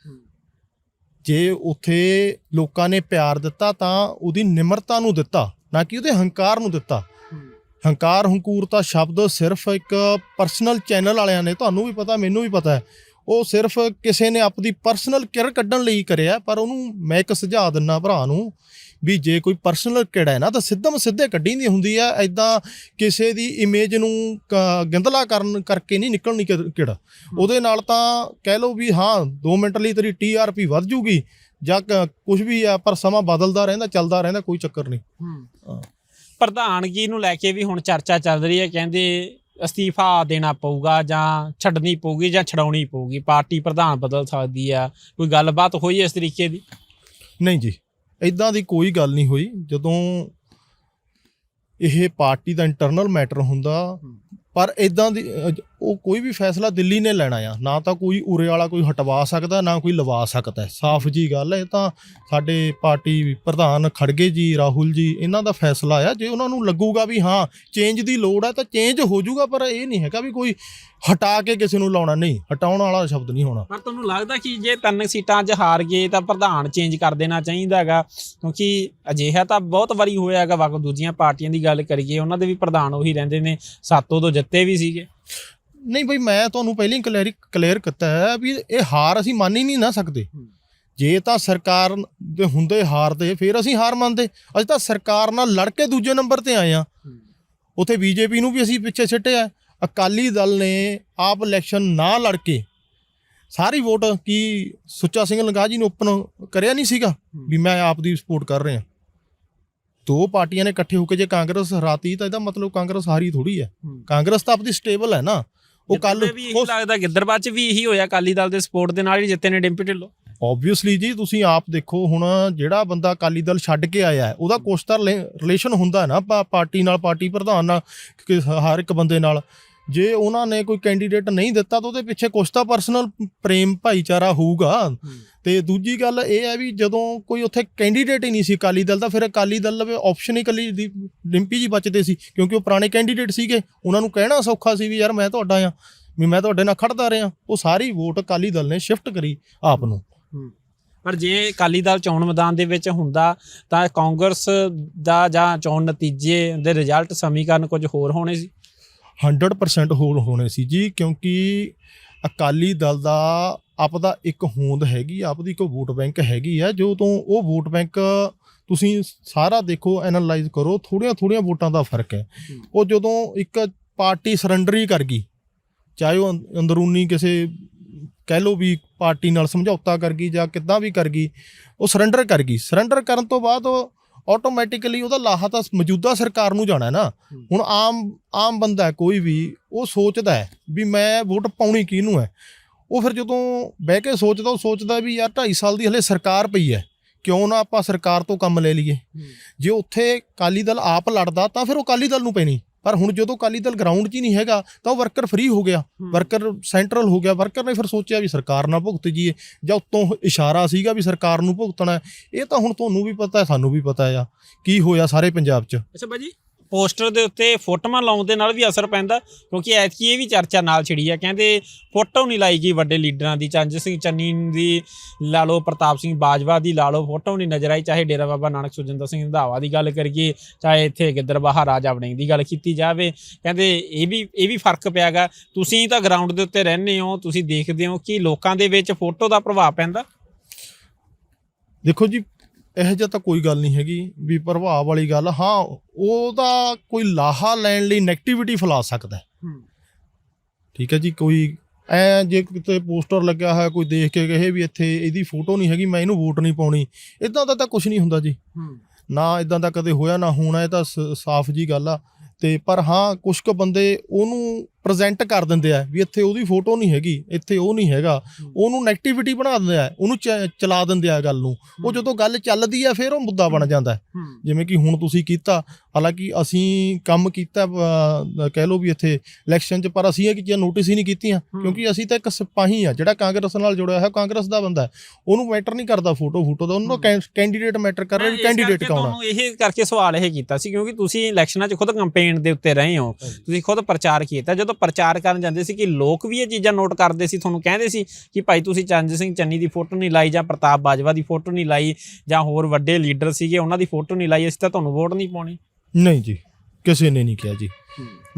ਜੇ ਉੱਥੇ ਲੋਕਾਂ ਨੇ ਪਿਆਰ ਦਿੱਤਾ ਤਾਂ ਉਹਦੀ ਨਿਮਰਤਾ ਨੂੰ ਦਿੱਤਾ ਨਾ ਕਿ ਉਹਦੇ ਹੰਕਾਰ ਨੂੰ ਦਿੱਤਾ। ਹੰਕਾਰ ਹੰਕੂਰਤਾ ਸ਼ਬਦ ਸਿਰਫ ਇੱਕ ਪਰਸਨਲ ਚੈਨਲ ਵਾਲਿਆਂ ਨੇ ਤੁਹਾਨੂੰ ਵੀ ਪਤਾ ਮੈਨੂੰ ਵੀ ਪਤਾ ਹੈ। ਉਹ ਸਿਰਫ ਕਿਸੇ ਨੇ ਆਪਣੀ ਪਰਸਨਲ ਕਿਰ ਕੱਢਣ ਲਈ ਕਰਿਆ ਪਰ ਉਹਨੂੰ ਮੈਂ ਇੱਕ ਸੁਝਾਅ ਦਿੰਨਾ ਭਰਾ ਨੂੰ ਵੀ ਜੇ ਕੋਈ ਪਰਸਨਲ ਕਿਹੜਾ ਹੈ ਨਾ ਤਾਂ ਸਿੱਧਮ ਸਿੱਧੇ ਕੱਢੀ ਦੀ ਹੁੰਦੀ ਆ ਐਦਾਂ ਕਿਸੇ ਦੀ ਇਮੇਜ ਨੂੰ ਗਿੰਦਲਾ ਕਰਨ ਕਰਕੇ ਨਹੀਂ ਨਿਕਲਣੀ ਕਿਹੜਾ। ਉਹਦੇ ਨਾਲ ਤਾਂ ਕਹਿ ਲਓ ਵੀ ਹਾਂ 2 ਮਿੰਟ ਲਈ ਤੇਰੀ ਟੀਆਰਪੀ ਵੱਧ ਜੂਗੀ ਜਾਂ ਕੁਝ ਵੀ ਆ ਪਰ ਸਮਾਂ ਬਦਲਦਾ ਰਹਿੰਦਾ ਚੱਲਦਾ ਰਹਿੰਦਾ ਕੋਈ ਚੱਕਰ ਨਹੀਂ। ਪ੍ਰਧਾਨਗੀ ਨੂੰ ਲੈ ਕੇ ਵੀ ਹੁਣ ਚਰਚਾ ਚੱਲ ਰਹੀ ਹੈ ਕਹਿੰਦੇ ਅਸਤੀਫਾ ਦੇਣਾ ਪਊਗਾ ਜਾਂ ਛੱਡਣੀ ਪਊਗੀ ਜਾਂ ਛਡਾਉਣੀ ਪਊਗੀ? ਪਾਰਟੀ ਪ੍ਰਧਾਨ ਬਦਲ ਸਕਦੀ ਆ। ਕੋਈ ਗੱਲਬਾਤ ਹੋਈ ਇਸ ਤਰੀਕੇ ਦੀ? ਨਹੀਂ ਜੀ ਇਦਾਂ ਦੀ ਕੋਈ ਗੱਲ ਨਹੀਂ ਹੋਈ। ਜਦੋਂ ਇਹ ਪਾਰਟੀ ਦਾ ਇੰਟਰਨਲ ਮੈਟਰ ਹੁੰਦਾ ਪਰ ਇਦਾਂ ਦੀ ਉਹ ਕੋਈ ਵੀ ਫੈਸਲਾ ਦਿੱਲੀ ਨੇ ਲੈਣਾ ਆ। ਨਾ ਤਾਂ ਕੋਈ ਉਰੇ ਵਾਲਾ ਕੋਈ ਹਟਵਾ ਸਕਦਾ, ਨਾ ਕੋਈ ਲਵਾ ਸਕਦਾ ਸਾਫ਼ ਜੀ ਗੱਲ ਹੈ, ਇਹ ਤਾਂ ਸਾਡੇ ਪਾਰਟੀ ਪ੍ਰਧਾਨ ਖੜਗੇ ਜੀ, ਰਾਹੁਲ ਜੀ, ਇਹਨਾਂ ਦਾ ਫੈਸਲਾ ਆ। ਜੇ ਉਹਨਾਂ ਨੂੰ ਲੱਗੂਗਾ ਵੀ ਹਾਂ ਚੇਂਜ ਦੀ ਲੋੜ ਹੈ ਤਾਂ ਚੇਂਜ ਹੋ ਜਾਊਗਾ, ਪਰ ਇਹ ਨਹੀਂ ਹੈਗਾ ਵੀ ਕੋਈ ਹਟਾ ਕੇ ਕਿਸੇ ਨੂੰ ਲਾਉਣਾ। ਨਹੀਂ, ਹਟਾਉਣ ਵਾਲਾ ਸ਼ਬਦ ਨਹੀਂ ਹੋਣਾ। ਪਰ ਤੁਹਾਨੂੰ ਲੱਗਦਾ ਕਿ ਜੇ ਤਿੰਨ ਸੀਟਾਂ 'ਚ ਹਾਰ ਗਏ, ਤਾਂ ਪ੍ਰਧਾਨ ਚੇਂਜ ਕਰ ਦੇਣਾ ਚਾਹੀਦਾ ਹੈਗਾ? ਕਿਉਂਕਿ ਅਜਿਹਾ ਤਾਂ ਬਹੁਤ ਵਾਰੀ ਹੋਇਆ ਹੈਗਾ ਵਕ ਦੂਜੀਆਂ ਪਾਰਟੀਆਂ ਦੀ ਗੱਲ ਕਰੀਏ, ਉਹਨਾਂ ਦੇ ਵੀ ਪ੍ਰਧਾਨ ਉਹੀ ਰਹਿੰਦੇ ਨੇ, ਸਾਤੋਂ ਤੋਂ ਜਿੱਤੇ ਵੀ ਸੀਗੇ। ਨਹੀਂ ਬਈ ਮੈਂ ਤੁਹਾਨੂੰ ਪਹਿਲਾਂ ਹੀ ਕਲੀਅਰ ਕਲੀਅਰ ਕੀਤਾ ਹੈ ਵੀ ਇਹ ਹਾਰ ਅਸੀਂ ਮੰਨ ਹੀ ਨਹੀਂ ਨਾ ਸਕਦੇ। ਜੇ ਤਾਂ ਸਰਕਾਰ ਦੇ ਹੁੰਦੇ ਹਾਰਦੇ ਫਿਰ ਅਸੀਂ ਹਾਰ ਮੰਨਦੇ। ਅਸੀਂ ਤਾਂ ਸਰਕਾਰ ਨਾਲ ਲੜ ਕੇ ਦੂਜੇ ਨੰਬਰ ਤੇ ਆਏ ਆ ਉਥੇ ਬੀਜੇਪੀ ਨੂੰ ਵੀ ਅਸੀਂ ਪਿੱਛੇ ਛੱਟਿਆ ਅਕਾਲੀ ਦਲ ਨੇ ਆਪ ਇਲੈਕਸ਼ਨ ਨਾ ਲੜ ਕੇ ਸਾਰੀ ਵੋਟ ਕੀ ਸੁੱਚਾ ਸਿੰਘ ਲੰਗਾ ਜੀ ਨੇ ਓਪਨ ਕਰਿਆ ਨਹੀਂ ਸੀਗਾ ਵੀ ਮੈਂ ਆਪ ਦੀ ਸਪੋਰਟ ਕਰ ਰਿਹਾ। ਦੋ ਪਾਰਟੀਆਂ ਨੇ ਇਕੱਠੇ ਹੋ ਕੇ ਜੇ ਕਾਂਗਰਸ ਹਰਾਤੀ ਤਾਂ ਇਹਦਾ ਮਤਲਬ ਕਾਂਗਰਸ ਹਾਰੀ ਥੋੜੀ ਹੈ। ਕਾਂਗਰਸ ਤਾਂ ਆਪਦੀ ਸਟੇਬਲ ਹੈ ਨਾ। ਉਹ ਕੱਲ ਵੀ ਇਹੀ ਲੱਗਦਾ ਗਿੱਦਰਬਾਦ 'ਚ ਵੀ ਇਹੀ ਹੋਇਆ ਅਕਾਲੀ ਦਲ ਦੇ ਸਪੋਰਟ ਦੇ ਨਾਲ ਹੀ ਜਿੱਤੇ ਨੇ ਡਿੰਪੀ ਢਿੱਲੋਂ। ਆਬਵੀਅਸਲੀ ਜੀ ਤੁਸੀਂ ਆਪ ਦੇਖੋ ਹੁਣ ਜਿਹੜਾ ਬੰਦਾ ਅਕਾਲੀ ਦਲ ਛੱਡ ਕੇ ਆਇਆ ਹੈ ਉਹਦਾ ਕੁਛ ਤਾਂ ਰਿਲੇਸ਼ਨ ਹੁੰਦਾ ਹੈ ਨਾ ਪਾਰਟੀ ਨਾਲ ਪਾਰਟੀ ਪ੍ਰਧਾਨ ਨਾਲ ਹਰ ਇੱਕ ਬੰਦੇ ਨਾਲ। ਜੇ ਉਹਨਾਂ ਨੇ ਕੋਈ ਕੈਂਡੀਡੇਟ ਨਹੀਂ ਦਿੱਤਾ ਤਾਂ ਉਹਦੇ ਪਿੱਛੇ ਕੁਛ ਤਾਂ ਪਰਸਨਲ ਪ੍ਰੇਮ ਭਾਈਚਾਰਾ ਹੋਊਗਾ। ਤੇ ਦੂਜੀ ਗੱਲ ਇਹ ਹੈ ਵੀ ਜਦੋਂ ਕੋਈ ਉੱਥੇ ਕੈਂਡੀਡੇਟ ਹੀ ਨਹੀਂ ਸੀ ਅਕਾਲੀ ਦਲ ਦਾ ਫਿਰ ਅਕਾਲੀ ਦਲ ਲਵੇ ਆਪਸ਼ਨ ਹੀ ਦੀ- ਡਿੰਪੀ ਜੀ ਬਚਦੇ ਸੀ ਕਿਉਂਕਿ ਉਹ ਪੁਰਾਣੇ ਕੈਂਡੀਡੇਟ ਸੀਗੇ। ਉਹਨਾਂ ਨੂੰ ਕਹਿਣਾ ਸੌਖਾ ਸੀ ਵੀ ਯਾਰ ਮੈਂ ਤੁਹਾਡਾ ਆ ਵੀ ਮੈਂ ਤੁਹਾਡੇ ਨਾਲ ਖੜਦਾ ਰਿਹਾ। ਉਹ ਸਾਰੀ ਵੋਟ ਅਕਾਲੀ ਦਲ ਨੇ ਸ਼ਿਫਟ ਕਰੀ ਆਪ ਨੂੰ। ਪਰ ਜੇ ਅਕਾਲੀ ਦਲ ਚੋਣ ਮੈਦਾਨ ਦੇ ਵਿੱਚ ਹੁੰਦਾ ਤਾਂ ਕਾਂਗਰਸ ਦਾ ਜਾਂ ਚੋਣ ਨਤੀਜੇ ਦੇ ਰਿਜ਼ਲਟ ਸਮੀਕਰਨ ਕੁਝ ਹੋਰ ਹੋਣੇ ਸੀ। 100% ਹੋਰ ਹੋਣੇ ਸੀ ਜੀ ਕਿਉਂਕਿ ਅਕਾਲੀ ਦਲ ਦਾ ਆਪਦਾ ਇੱਕ ਹੋਂਦ ਹੈਗੀ ਆਪਦੀ ਇੱਕ ਵੋਟ ਬੈਂਕ ਹੈਗੀ ਆ ਜੋ ਤੋਂ ਉਹ ਵੋਟ ਬੈਂਕ ਤੁਸੀਂ ਸਾਰਾ ਦੇਖੋ ਐਨਾਲਾਈਜ਼ ਕਰੋ ਥੋੜੀਆਂ ਥੋੜੀਆਂ ਵੋਟਾਂ ਦਾ ਫ਼ਰਕ ਹੈ। ਉਹ ਜਦੋਂ ਇੱਕ ਪਾਰਟੀ ਸਰੈਂਡਰ ਹੀ ਕਰ ਗਈ ਚਾਹੇ ਉਹ ਅੰਦ- ਅੰਦਰੂਨੀ ਕਿਸੇ ਕਹਿ ਲਓ ਵੀ ਪਾਰਟੀ ਨਾਲ ਸਮਝੌਤਾ ਕਰ ਗਈ ਜਾਂ ਕਿੱਦਾਂ ਵੀ ਕਰ ਗਈ ਉਹ ਸਰੈਂਡਰ ਕਰ ਗਈ। ਸਰੈਂਡਰ ਕਰਨ ਤੋਂ ਬਾਅਦ ਆਟੋਮੈਟਿਕਲੀ ਉਹਦਾ ਲਾਹਾ ਤਾਂ ਮੌਜੂਦਾ ਸਰਕਾਰ ਨੂੰ ਜਾਣਾ ਹੈ ਨਾ। ਹੁਣ ਆਮ ਆਮ ਬੰਦਾ ਕੋਈ ਵੀ ਉਹ ਸੋਚਦਾ ਹੈ ਵੀ ਮੈਂ ਵੋਟ ਪਾਉਣੀ ਕਿਹਨੂੰ ਹੈ। ਉਹ ਫਿਰ ਜਦੋਂ ਬਹਿ ਕੇ ਸੋਚਦਾ ਉਹ ਸੋਚਦਾ ਵੀ ਯਾਰ 2.5 ਸਾਲ ਦੀ ਹਲੇ ਸਰਕਾਰ ਪਈ ਹੈ ਕਿਉਂ ਨਾ ਆਪਾਂ ਸਰਕਾਰ ਤੋਂ ਕੰਮ ਲੈ ਲਈਏ। ਜੇ ਉੱਥੇ ਕਾਲੀ ਦਲ ਆਪ ਲੜਦਾ ਤਾਂ ਫਿਰ ਉਹ ਕਾਲੀ ਦਲ ਨੂੰ ਪੈਣੀ। ਪਰ ਹੁਣ ਜਦੋਂ ਕਾਲੀ ਦਲ ਗਰਾਊਂਡ 'ਚ ਹੀ ਨਹੀਂ ਹੈਗਾ ਤਾਂ ਉਹ ਵਰਕਰ ਫ੍ਰੀ ਹੋ ਗਿਆ। ਵਰਕਰ ਸੈਂਟਰਲ ਹੋ ਗਿਆ। ਵਰਕਰ ਨੇ ਫਿਰ ਸੋਚਿਆ ਵੀ ਸਰਕਾਰ ਨਾਲ ਭੁਗਤ ਜੀਏ ਜਾਂ ਉਤੋਂ ਇਸ਼ਾਰਾ ਸੀਗਾ ਵੀ ਸਰਕਾਰ ਨੂੰ ਭੁਗਤਣਾ। ਹੈ। ਇਹ ਤਾਂ ਹੁਣ ਤੁਹਾਨੂੰ ਵੀ ਪਤਾ ਹੈ ਸਾਨੂੰ ਵੀ ਪਤਾ ਆ ਕੀ ਹੋਇਆ ਸਾਰੇ ਪੰਜਾਬ 'ਚ। ਅੱਛਾ ਬਾਜੀ ਪੋਸਟਰ ਦੇ ਉੱਤੇ ਫੋਟੋਆਂ ਲਾਉਣ ਦੇ ਨਾਲ ਵੀ ਅਸਰ ਪੈਂਦਾ, ਕਿਉਂਕਿ ਐਤਕੀ ਇਹ ਵੀ ਚਰਚਾ ਨਾਲ ਛਿੜੀ ਆ, ਕਹਿੰਦੇ ਫੋਟੋ ਨਹੀਂ ਲਾਈ ਗਈ ਵੱਡੇ ਲੀਡਰਾਂ ਦੀ, ਚੰਜ ਸਿੰਘ ਚੰਨੀ ਦੀ, ਲਾ ਲਓ ਪ੍ਰਤਾਪ ਸਿੰਘ ਬਾਜਵਾ ਦੀ, ਲਾ ਲਓ ਫੋਟੋ ਨਹੀਂ ਨਜ਼ਰ ਆਈ, ਚਾਹੇ ਡੇਰਾ ਬਾਬਾ ਨਾਨਕ ਸੁਜਿੰਦਰ ਸਿੰਘ ਰੰਧਾਵਾ ਦੀ ਗੱਲ ਕਰੀਏ, ਚਾਹੇ ਇੱਥੇ ਗਿੱਦਰਬਾਹਾ ਰਾਜਾ ਵੜਿੰਗ ਦੀ ਗੱਲ ਕੀਤੀ ਜਾਵੇ, ਕਹਿੰਦੇ ਇਹ ਵੀ ਇਹ ਵੀ ਫ਼ਰਕ ਪਿਆਗਾ। ਤੁਸੀਂ ਤਾਂ ਗਰਾਊਂਡ ਦੇ ਉੱਤੇ ਰਹਿੰਦੇ ਹੋ, ਤੁਸੀਂ ਦੇਖਦੇ ਹੋ ਕਿ ਲੋਕਾਂ ਦੇ ਵਿੱਚ ਫੋਟੋ ਦਾ ਪ੍ਰਭਾਵ ਪੈਂਦਾ? ਦੇਖੋ ਜੀ ਇਹੋ ਜਿਹਾ ਤਾਂ ਕੋਈ ਗੱਲ ਨਹੀਂ ਹੈਗੀ ਵੀ ਪ੍ਰਭਾਵ ਵਾਲੀ ਗੱਲ ਹਾਂ ਉਹਦਾ ਕੋਈ ਲਾਹਾ ਲੈਣ ਲਈ ਨੈਗੇਟਿਵਿਟੀ ਫੈਲਾ ਸਕਦਾ ਹੈ। ਠੀਕ ਹੈ ਜੀ ਕੋਈ ਐ ਜੇ ਕਿਤੇ ਪੋਸਟਰ ਲੱਗਿਆ ਹੋਇਆ ਕੋਈ ਦੇਖ ਕੇ ਕਹੇ ਵੀ ਇੱਥੇ ਇਹਦੀ ਫੋਟੋ ਨਹੀਂ ਹੈਗੀ ਮੈਂ ਇਹਨੂੰ ਵੋਟ ਨਹੀਂ ਪਾਉਣੀ। ਇਦਾਂ ਦਾ ਤਾਂ ਕੁਝ ਨਹੀਂ ਹੁੰਦਾ ਜੀ। ਨਾ ਇਦਾਂ ਦਾ ਕਦੇ ਹੋਇਆ ਨਾ ਹੋਣਾ ਇਹ ਤਾਂ ਸਾਫ਼ ਜੀ ਗੱਲ ਆ। ਤੇ ਪਰ ਹਾਂ ਕੁਝ ਕੁ ਬੰਦੇ ਉਹਨੂੰ ਪ੍ਰੈਜ਼ੈਂਟ ਕਰ ਦਿੰਦੇ ਆ ਵੀ ਇੱਥੇ ਉਹਦੀ ਫੋਟੋ ਨਹੀਂ ਹੈਗੀ ਇੱਥੇ ਉਹ ਨਹੀਂ ਹੈਗਾ। ਉਹਨੂੰ ਨੈਗੇਟਿਵਿਟੀ ਬਣਾ ਦਿੰਦੇ ਆ ਉਹਨੂੰ ਚਲਾ ਦਿੰਦੇ ਆ ਗੱਲ ਨੂੰ। ਉਹ ਜਦੋਂ ਗੱਲ ਚੱਲਦੀ ਆ ਫਿਰ ਉਹ ਮੁੱਦਾ ਬਣ ਜਾਂਦਾ। ਜਿਵੇਂ ਕਿ ਹੁਣ ਤੁਸੀਂ ਕੀਤਾ ਹਾਲਾਂਕਿ ਅਸੀਂ ਕੰਮ ਕੀਤਾ ਕਹਿ ਲਓ ਵੀ ਇੱਥੇ ਇਲੈਕਸ਼ਨ 'ਚ ਪਰ ਅਸੀਂ ਇਹ ਚੀਜ਼ਾਂ ਨੋਟਿਸ ਹੀ ਨਹੀਂ ਕੀਤੀਆਂ ਕਿਉਂਕਿ ਅਸੀਂ ਤਾਂ ਇੱਕ ਸਿਪਾਹੀ ਆ ਜਿਹੜਾ ਕਾਂਗਰਸ ਨਾਲ ਜੁੜਿਆ ਹੋਇਆ ਕਾਂਗਰਸ ਦਾ ਬੰਦਾ। ਉਹਨੂੰ ਮੈਟਰ ਨਹੀਂ ਕਰਦਾ ਫੋਟੋ ਫੋਟੋ ਦਾ। ਉਹਨੂੰ ਕੈਂਡੀਡੇਟ ਮੈਟਰ ਕਰ ਰਿਹਾ ਵੀ ਕੈਂਡੀਡੇਟ ਕੌਣ ਆ। ਤੁਹਾਨੂੰ ਇਹ ਕਰਕੇ ਸਵਾਲ ਇਹ ਕੀਤਾ ਸੀ ਕਿਉਂਕਿ ਤੁਸੀਂ ਇਲੈਕਸ਼ਨਾਂ 'ਚ ਖੁਦ ਕੰਪੇਨ ਦੇ ਉੱਤੇ ਰਹੇ ਹੋ। ਤੁਸੀਂ ਖੁਦ ਪ੍ਰਚਾਰ ਕੀਤਾ। ਜਦੋਂ ਪ੍ਰਚਾਰ ਕਰਨ ਜਾਂਦੇ ਸੀ ਕਿ ਲੋਕ ਵੀ ਇਹ ਚੀਜ਼ਾਂ ਨੋਟ ਕਰਦੇ ਸੀ, ਤੁਹਾਨੂੰ ਕਹਿੰਦੇ ਸੀ ਕਿ ਭਾਈ ਤੁਸੀਂ ਚੰਜ ਸਿੰਘ ਚੰਨੀ ਦੀ ਫੋਟੋ ਨਹੀਂ ਲਾਈ ਜਾਂ ਪ੍ਰਤਾਪ ਬਾਜਵਾ ਦੀ ਫੋਟੋ ਨਹੀਂ ਲਾਈ ਜਾਂ ਹੋਰ ਵੱਡੇ ਲੀਡਰ ਸੀਗੇ, ਉਹਨਾਂ ਦੀ ਫੋਟੋ ਨਹੀਂ ਲਾਈ, ਅਸੀਂ ਤਾਂ ਤੁਹਾਨੂੰ ਵੋਟ ਨਹੀਂ ਪਾਉਣੀ। ਨਹੀਂ ਜੀ। ਕਿਸੇ ਨੇ ਨਹੀਂ ਕਿਹਾ ਜੀ।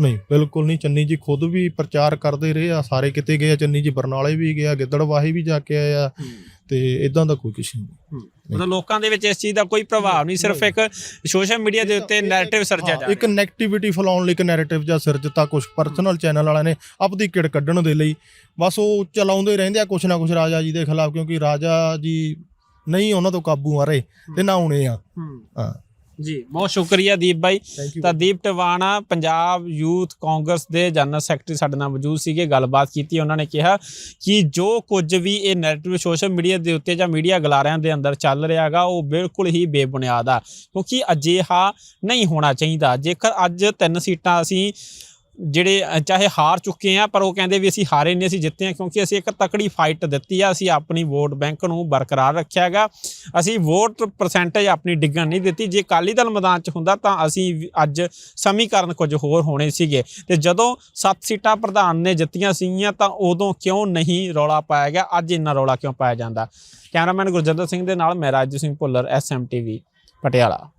ਨਹੀਂ ਬਿਲਕੁਲ ਨਹੀਂ। ਚੰਨੀ ਜੀ ਖੁਦ ਵੀ ਪ੍ਰਚਾਰ ਕਰਦੇ ਰਹੇ ਆ ਸਾਰੇ ਕਿਤੇ ਗਏ ਆ। ਚੰਨੀ ਜੀ ਬਰਨਾਲੇ ਵੀ ਗਿਆ ਗਿੱਦੜਵਾਹੀ ਵੀ ਜਾ ਕੇ ਆਏ ਆ। ਤੇ ਇਦਾਂ ਦਾ ਕੋਈ ਕੁਛ ਨਹੀਂ। ਮਤਲਬ ਲੋਕਾਂ ਦੇ ਵਿੱਚ ਇਸ ਚੀਜ਼ ਦਾ ਕੋਈ ਪ੍ਰਭਾਵ ਨਹੀਂ ਸਿਰਫ ਇੱਕ ਸੋਸ਼ਲ ਮੀਡੀਆ ਦੇ ਉੱਤੇ ਨੈਰੇਟਿਵ ਸਰਜਿਆ ਜਾ ਹਾਂ, ਇੱਕ ਨੈਗੇਟਿਵਿਟੀ ਫੈਲਾਉਣ ਲਈ ਇੱਕ ਨੈਰੇਟਿਵ ਜਾਂ ਸਿਰਜਤਾ ਕੁਝ ਪਰਸਨਲ ਚੈਨਲ ਵਾਲਿਆਂ ਨੇ ਆਪਦੀ ਕਿੜ ਕੱਢਣ ਦੇ ਲਈ। ਬਸ ਉਹ ਚਲਾਉਂਦੇ ਰਹਿੰਦੇ ਆ ਕੁਛ ਨਾ ਕੁਛ ਰਾਜਾ ਜੀ ਦੇ ਖਿਲਾਫ ਕਿਉਂਕਿ ਰਾਜਾ ਜੀ ਨਹੀਂ ਉਹਨਾਂ ਤੋਂ ਕਾਬੂ ਆ ਰਹੇ ਤੇ ਨਾ ਆਉਣੇ ਆ। ਹਾਂ। ਜੀ ਬਹੁਤ ਸ਼ੁਕਰੀਆ ਦੀਪ ਬਾਈ। ਤਾਂ ਦੀਪ ਟਵਾਣਾ ਪੰਜਾਬ ਯੂਥ ਕਾਂਗਰਸ ਦੇ ਜਨਰਲ ਸੈਕਟਰੀ ਸਾਡੇ ਨਾਲ ਮੌਜੂਦ ਸੀਗੇ ਗੱਲਬਾਤ ਕੀਤੀ ਉਹਨਾਂ ਨੇ ਕਿਹਾ ਕਿ ਜੋ ਕੁਝ ਵੀ ਇਹ ਨੈਰੇਟਿਵ ਸੋਸ਼ਲ ਮੀਡੀਆ ਦੇ ਉੱਤੇ ਜਾਂ ਮੀਡੀਆ ਗਲਾਰਿਆਂ ਦੇ ਅੰਦਰ ਚੱਲ ਰਿਹਾਗਾ ਉਹ ਬਿਲਕੁਲ ਹੀ ਬੇਬੁਨਿਆਦ ਆ। ਕਿਉਂਕਿ ਅਜਿਹਾ ਨਹੀਂ ਹੋਣਾ ਚਾਹੀਦਾ। ਜੇਕਰ ਅੱਜ ਤਿੰਨ ਸੀਟਾਂ ਅਸੀਂ ਜਿਹੜੇ ਚਾਹੇ ਹਾਰ ਚੁੱਕੇ ਆ, ਪਰ ਉਹ ਕਹਿੰਦੇ ਵੀ ਅਸੀਂ ਹਾਰੇ ਨਹੀਂ, ਅਸੀਂ ਜਿੱਤੇ ਆ, ਕਿਉਂਕਿ ਅਸੀਂ ਇੱਕ ਤਕੜੀ ਫਾਈਟ ਦਿੱਤੀ ਆ, ਅਸੀਂ ਆਪਣੀ ਵੋਟ ਬੈਂਕ ਨੂੰ ਬਰਕਰਾਰ ਰੱਖਿਆ ਹੈਗਾ। ਅਸੀਂ ਵੋਟ ਪਰਸੈਂਟੇਜ ਆਪਣੀ ਡਿੱਗਣ ਨਹੀਂ ਦਿੱਤੀ। ਜੇ ਅਕਾਲੀ ਦਲ ਮੈਦਾਨ 'ਚ ਹੁੰਦਾ ਤਾਂ ਅਸੀਂ ਵੀ ਅੱਜ ਸਮੀਕਰਨ ਕੁਝ ਹੋਰ ਹੋਣੇ ਸੀਗੇ। ਤੇ ਜਦੋਂ ਸੱਤ ਸੀਟਾਂ ਪ੍ਰਧਾਨ ਨੇ ਜਿੱਤੀਆਂ ਸੀਗੀਆਂ, ਤਾਂ ਉਦੋਂ ਕਿਉਂ ਨਹੀਂ ਰੌਲਾ ਪਾਇਆ ਗਿਆ? ਅੱਜ ਇੰਨਾ ਰੌਲਾ ਕਿਉਂ ਪਾਇਆ ਜਾਂਦਾ? ਕੈਮਰਾਮੈਨ ਗੁਰਜਿੰਦਰ ਸਿੰਘ ਦੇ ਨਾਲ ਮੈਂ ਰਾਜੂ ਸਿੰਘ ਭੁੱਲਰ ਐਸਐਮਟੀਵੀ ਪਟਿਆਲਾ।